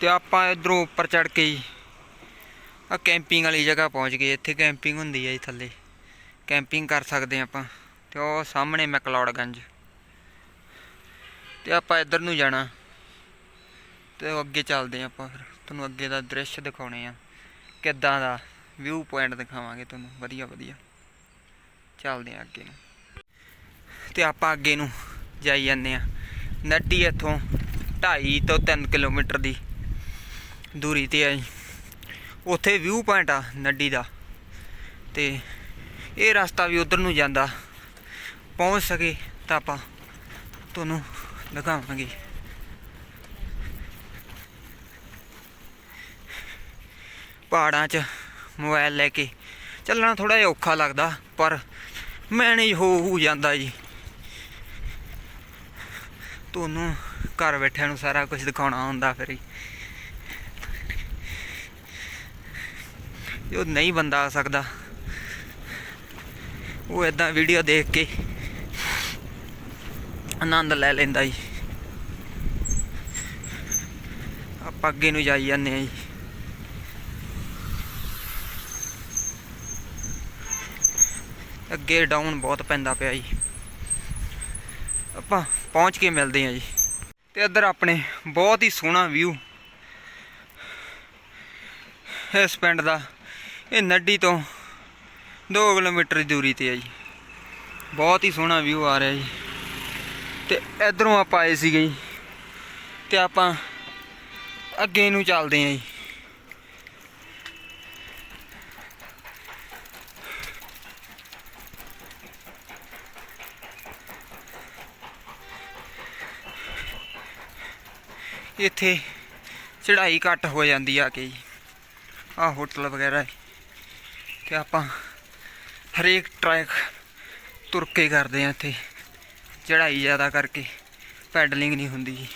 ਤੇ ਆਪਾਂ ਇਧਰੋਂ ਉੱਪਰ ਚੜ ਕੇ ਜੀ ਆ ਕੈਂਪਿੰਗ ਵਾਲੀ ਜਗ੍ਹਾ ਪਹੁੰਚ ਗਏ, ਇੱਥੇ ਕੈਂਪਿੰਗ ਹੁੰਦੀ ਹੈ ਜੀ ਥੱਲੇ। ਕੈਂਪਿੰਗ ਕਰ ਸਕਦੇ ਹਾਂ ਆਪਾਂ, ਤੇ ਉਹ ਸਾਹਮਣੇ ਮੈਕਲੌਡਗੰਜ ਤੇ ਆਪਾਂ ਇੱਧਰ ਨੂੰ ਜਾਣਾ, ਤੇ ਉਹ ਅੱਗੇ ਚੱਲਦੇ ਹਾਂ ਆਪਾਂ ਫਿਰ। ਤੁਹਾਨੂੰ ਅੱਗੇ ਦਾ ਦ੍ਰਿਸ਼ ਦਿਖਾਉਣੇ ਆ ਕਿੱਦਾਂ ਦਾ ਵਿਊ ਪੁਆਇੰਟ ਦਿਖਾਵਾਂਗੇ ਤੁਹਾਨੂੰ। ਵਧੀਆ ਵਧੀਆ। ਚੱਲਦੇ ਆ ਅੱਗੇ ਨੂੰ। ਤੇ ਆਪਾਂ ਅੱਗੇ ਨੂੰ ਜਾਈ ਜਾਂਦੇ ਆ ਨੱਡੀ ਇੱਥੋਂ 2.5 ਤੋਂ 3 ਕਿਲੋਮੀਟਰ ਦੀ। ਦੂਰੀ ਤੇ ਆ ਜੀ। ਉੱਥੇ ਵਿਊ ਪੁਆਇੰਟ ਆ ਨੱਡੀ ਦਾ। ਤੇ ਇਹ ਰਸਤਾ ਵੀ ਉਧਰ ਨੂੰ ਜਾਂਦਾ। ਪਹੁੰਚ ਸਕੇ ਤਾਂ ਆਪਾਂ ਤੁਹਾਨੂੰ ਦਿਖਾਵਾਂਗੇ। ਪਹਾੜਾਂ 'ਚ ਮੋਬਾਈਲ ਲੈ ਕੇ ਚੱਲਣਾ ਥੋੜਾ ਜਿਹਾ ਔਖਾ ਲੱਗਦਾ, ਪਰ ਮੈਨੇਜ ਹੋ ਹੋ ਜਾਂਦਾ ਜੀ। ਤੁਹਾਨੂੰ ਘਰ ਬੈਠਿਆਂ ਨੂੰ ਸਾਰਾ ਕੁਝ ਦਿਖਾਉਣਾ ਹੁੰਦਾ ਫਿਰ ਜੋ ਨਹੀਂ ਬੰਦਾ ਆ ਸਕਦਾ। ਉਹ ਇਦਾਂ ਵੀਡੀਓ ਦੇਖ ਕੇ ਆਨੰਦ ਲੈ ਲੈਂਦਾ ਜੀ। ਆਪਾਂ ਅੱਗੇ ਨੂੰ ਜਾਈ ਜਾਂਦੇ ਆ ਜੀ। ਅੱਗੇ ਡਾਊਨ ਬਹੁਤ ਪੈਂਦਾ ਪਿਆ ਜੀ। ਆਪਾਂ ਪਹੁੰਚ ਕੇ ਮਿਲਦੇ ਆ ਜੀ। ਤੇ ਇੱਧਰ ਆਪਣੇ ਬਹੁਤ ਹੀ ਸੋਹਣਾ ਵਿਊ ਇਸ ਪਿੰਡ ਦਾ। ਇਹ ਨੱਡੀ ਤੋਂ 2 ਕਿਲੋਮੀਟਰ ਦੀ ਦੂਰੀ ਤੇ ਹੈ ਜੀ। ਬਹੁਤ ਹੀ ਸੋਹਣਾ ਵਿਊ ਆ ਰਿਹਾ ਜੀ। ਤੇ ਇਧਰੋਂ ਆਪਾਂ ਆਏ ਸੀਗੇ ਜੀ। ਤੇ ਆਪਾਂ ਅੱਗੇ ਨੂੰ ਚੱਲਦੇ ਆਂ ਜੀ। ਇੱਥੇ ਚੜ੍ਹਾਈ ਘੱਟ ਹੋ ਜਾਂਦੀ ਆ ਕੇ ਜੀ। ਆ ਹੋਟਲ ਵਗੈਰਾ ਤੇ ਆਪਾਂ ਹਰੇਕ ਟਰੈਕ ਤੁਰ ਕੇ ਕਰਦੇ ਆ ਇੱਥੇ। ਚੜ੍ਹਾਈ ਜ਼ਿਆਦਾ ਕਰਕੇ ਪੈਡਲਿੰਗ ਨਹੀਂ ਹੁੰਦੀ। ਜੀ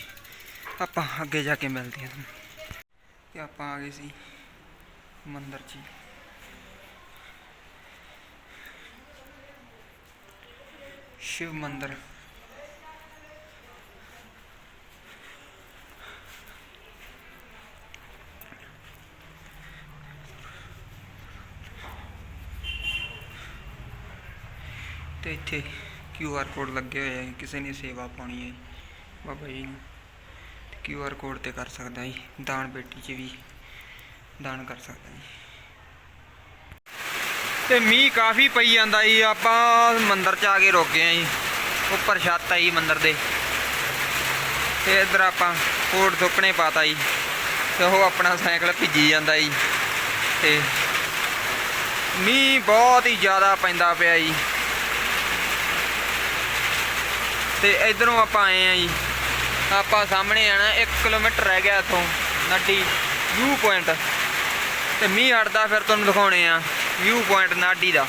ਆਪਾਂ ਅੱਗੇ ਜਾ ਕੇ ਮਿਲਦੇ ਆ ਤੁਹਾਨੂੰ। ਤੇ ਆਪਾਂ ਆ ਗਏ ਸੀ ਮੰਦਰ 'ਚ ਜੀ। ਸ਼ਿਵ ਮੰਦਰ। ਤੇ ਇੱਥੇ ਕਿਊ ਆਰ ਕੋਡ ਲੱਗੇ ਹੋਏ ਆ ਕਿਸੇ ਨੇ ਸੇਵਾ ਪਾਉਣੀ ਹੈ ਜੀ, ਬਾਬਾ ਜੀ ਨੂੰ ਕਿਊ ਆਰ ਕੋਡ ਤੇ ਕਰ ਸਕਦਾ ਜੀ ਦਾਨ ਬੇਟੀ 'ਚ ਵੀ ਦਾਨ ਕਰ ਸਕਦਾ ਜੀ। ਤੇ ਮੀਂਹ ਕਾਫੀ ਪਈ ਜਾਂਦਾ ਜੀ ਆਪਾਂ ਮੰਦਿਰ 'ਚ ਆ ਕੇ ਰੁਕ ਗਏ ਆ ਜੀ ਉੱਪਰ ਛੱਤ ਆ ਜੀ ਮੰਦਿਰ ਦੇ। ਤੇ ਇੱਧਰ ਆਪਾਂ ਕੋਟ ਸੁੱਕਣੇ ਪਾਤਾ ਜੀ ਤੇ ਉਹ ਆਪਣਾ ਸਾਈਕਲ ਭਿੱਜੀ ਜਾਂਦਾ ਜੀ। ਤੇ ਮੀਂਹ ਬਹੁਤ ਹੀ ਜ਼ਿਆਦਾ ਪੈਂਦਾ ਪਿਆ ਜੀ। ਤੇ ਇਧਰੋਂ ਆਪਾਂ ਆਏ ਆ ਜੀ। ਆਪਾਂ ਸਾਹਮਣੇ ਆਣਾ 1 ਕਿਲੋਮੀਟਰ ਰਹਿ ਗਿਆ ਇੱਥੋਂ, ਨੱਡੀ ਵਿਊ ਪੁਆਇੰਟ ਤੇ ਮੀਂਹ ਹਟਦਾ ਫਿਰ ਤੁਹਾਨੂੰ ਦਿਖਾਉਣੇ ਆ ਵਿਊ ਪੁਆਇੰਟ ਨਾਡੀ ਦਾ।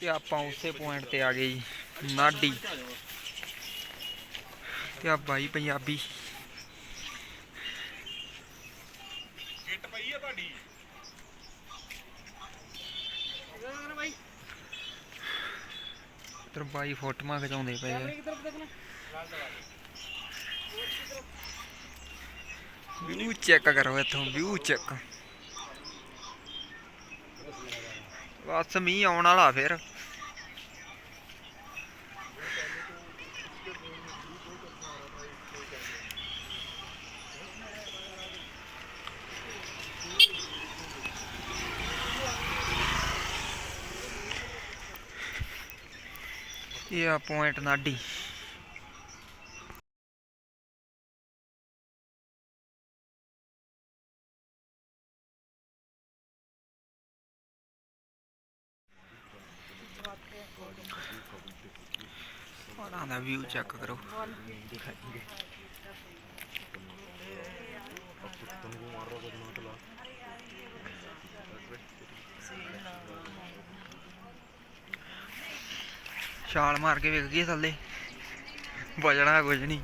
ਤੇ ਆਪਾਂ ਉਸੇ ਪੁਆਇੰਟ ਤੇ ਆ ਗਏ ਜੀ, ਨਾਡੀ। ਤੇ ਆ ਬਾਈ ਪੰਜਾਬੀ ਕਿੱਟ ਪਈ ਆ ਤੁਹਾਡੀ ਤੇ ਬਾਈ ਫੋਟੋਆਂ ਖਿਚਾਉਂਦੇ ਪਏ ਆ। ਵਿਊ ਚੈੱਕ ਕਰੋ ਇੱਥੋਂ ਵਿਊ ਚੈੱਕ ਬਸ ਮੀਂਹ ਆਉਣ ਵਾਲਾ ਫਿਰ। ਇਹ ਆ ਪੁਆਇੰਟ ਨਾਡੀ। ਉਹਨਾਂ ਦਾ ਵਿਊ ਚੈੱਕ ਕਰੋ। ਛਾਲ ਮਾਰ ਕੇ ਵੇਖ ਗਈ ਥੱਲੇ ਵਜਣਾ ਕੁਝ ਨਹੀਂ।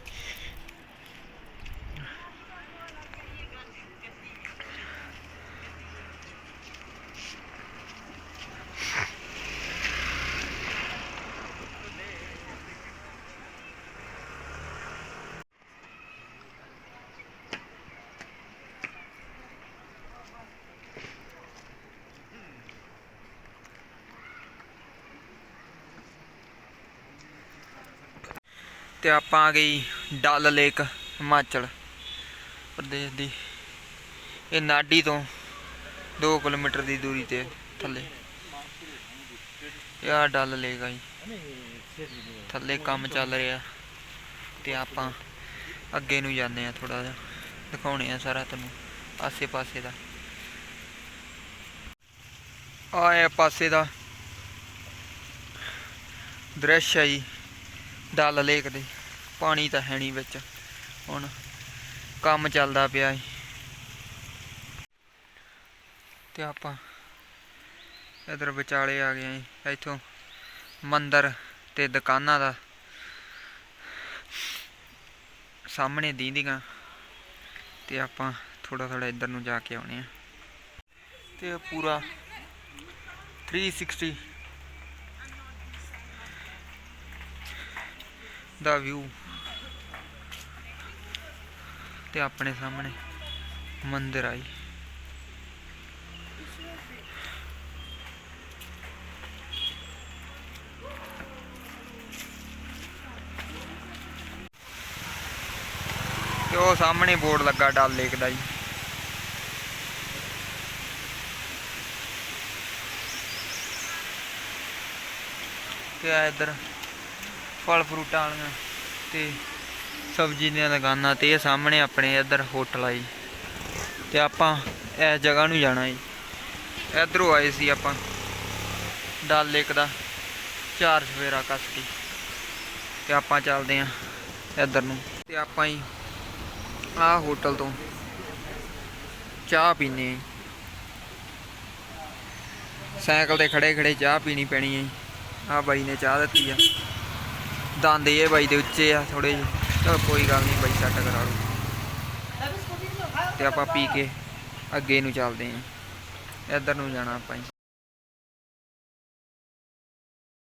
ਤੇ ਆਪਾਂ ਆ ਗਈ ਡਲ ਲੇਕ, ਹਿਮਾਚਲ ਪ੍ਰਦੇਸ਼ ਦੀ। ਇਹ ਨਾਡੀ ਤੋਂ 2 ਕਿਲੋਮੀਟਰ ਦੀ ਦੂਰੀ ਤੇ ਥੱਲੇ। ਇਹ ਆ ਡਲ ਲੇਕ ਆ ਜੀ। ਥੱਲੇ ਕੰਮ ਚੱਲ ਰਿਹਾ। ਤੇ ਆਪਾਂ ਅੱਗੇ ਨੂੰ ਜਾਂਦੇ ਆ ਥੋੜਾ ਜਿਹਾ। ਦਿਖਾਉਣੇ ਆ ਸਾਰਾ ਤੁਹਾਨੂੰ ਆਸੇ ਪਾਸੇ ਦਾ ਆ ਪਾਸੇ ਦਾ ਦ੍ਰਿਸ਼ ਹੈ ਜੀ। ਡਲ ਲੇਕ ਦੇ, ਪਾਣੀ ਤਾਂ ਹੈ ਨਹੀਂ ਵਿੱਚ। ਹੁਣ ਕੰਮ ਚੱਲਦਾ ਪਿਆ ਜੀ ਤੇ ਆਪਾਂ ਇਧਰ ਵਿਚਾਲੇ ਆ ਗਏ ਜੀ। ਇੱਥੋਂ ਮੰਦਰ ਤੇ ਦੁਕਾਨਾਂ ਦਾ ਸਾਹਮਣੇ ਦੀਂਦੀਆਂ। ਤੇ ਆਪਾਂ ਥੋੜਾ ਥੋੜਾ ਇੱਧਰ ਨੂੰ ਜਾ ਕੇ ਆਉਣੇ ਆ। ਤੇ ਇਹ ਪੂਰਾ 360 ਦਾ ਵਿਊ ਤੇ ਆਪਣੇ ਸਾਹਮਣੇ ਮੰਦਿਰ ਆਈ ਤੇ ਉਹ ਸਾਹਮਣੇ ਬੋਰਡ ਲੱਗਾ ਡਲ ਲੇਕ ਦਾ ਜੀ। ਤੇ ਆ ਇੱਧਰ ਫਲ ਫਰੂਟਾਂ ਵਾਲੀਆਂ ਤੇ ਸਬਜ਼ੀ ਦੀਆਂ ਦੁਕਾਨਾਂ ਤੇ ਇਹ ਸਾਹਮਣੇ ਆਪਣੇ ਇੱਧਰ ਹੋਟਲ ਆ ਜੀ। ਤੇ ਆਪਾਂ ਇਸ ਜਗ੍ਹਾ ਨੂੰ ਜਾਣਾ ਜੀ। ਇੱਧਰੋਂ ਆਏ ਸੀ ਆਪਾਂ ਡਲ ਲੇਕ ਦਾ ਚਾਰ ਸਵੇਰਾ ਕੱਸ ਕੇ। ਤੇ ਆਪਾਂ ਚੱਲਦੇ ਆਂ ਇੱਧਰ ਨੂੰ। ਤੇ ਆਪਾਂ ਹੀ ਆਹ ਹੋਟਲ ਤੋਂ ਚਾਹ ਪੀਨੇ ਆਂ ਸਾਈਕਲ ਤੇ ਖੜੇ ਖੜੇ ਚਾਹ ਪੀਣੀ ਪੈਣੀ ਹੈ ਆ ਬਾਈ ਨੇ ਚਾਹ ਦਿੱਤੀ ਆ। ਦੰਦ ਇਹ ਬਾਈ ਦੇ ਉੱਚੇ ਆ ਥੋੜੇ ਜਿਹੇ। ਚਲ ਕੋਈ ਗੱਲ ਨਹੀਂ ਬਾਈ ਸੈੱਟ ਕਰਾ ਲਓ। ਤੇ ਆਪਾਂ ਪੀ ਕੇ ਅੱਗੇ ਨੂੰ ਚੱਲਦੇ ਆਂ ਇੱਧਰ ਨੂੰ ਜਾਣਾ ਆਪਾਂ